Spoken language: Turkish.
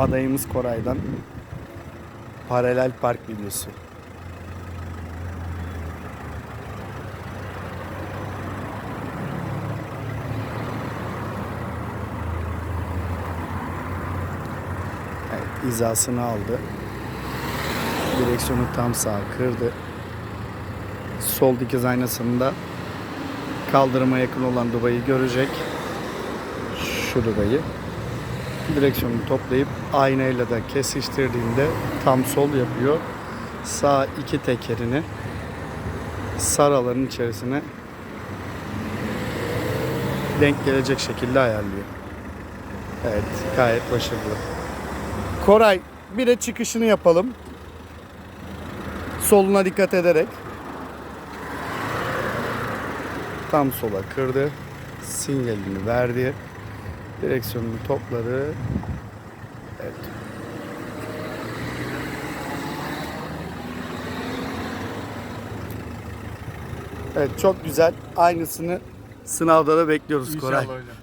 adayımız Koray'dan paralel park videosu. Evet, hizasını aldı. Direksiyonu tam sağa kırdı. Sol dikiz aynasında kaldırıma yakın olan dubayı görecek. Şu dubayı. Direksiyonu toplayıp aynayla da kesiştirdiğinde tam sol yapıyor. Sağ iki tekerini saraların içerisine denk gelecek şekilde ayarlıyor. Evet, gayet başarılı. Koray, bir de çıkışını yapalım. Soluna dikkat ederek. Tam sola kırdı. Sinyalini verdi. Direksiyonunu topladı. Evet. Evet çok güzel. Aynısını sınavda da bekliyoruz Koray. İnşallah hocam.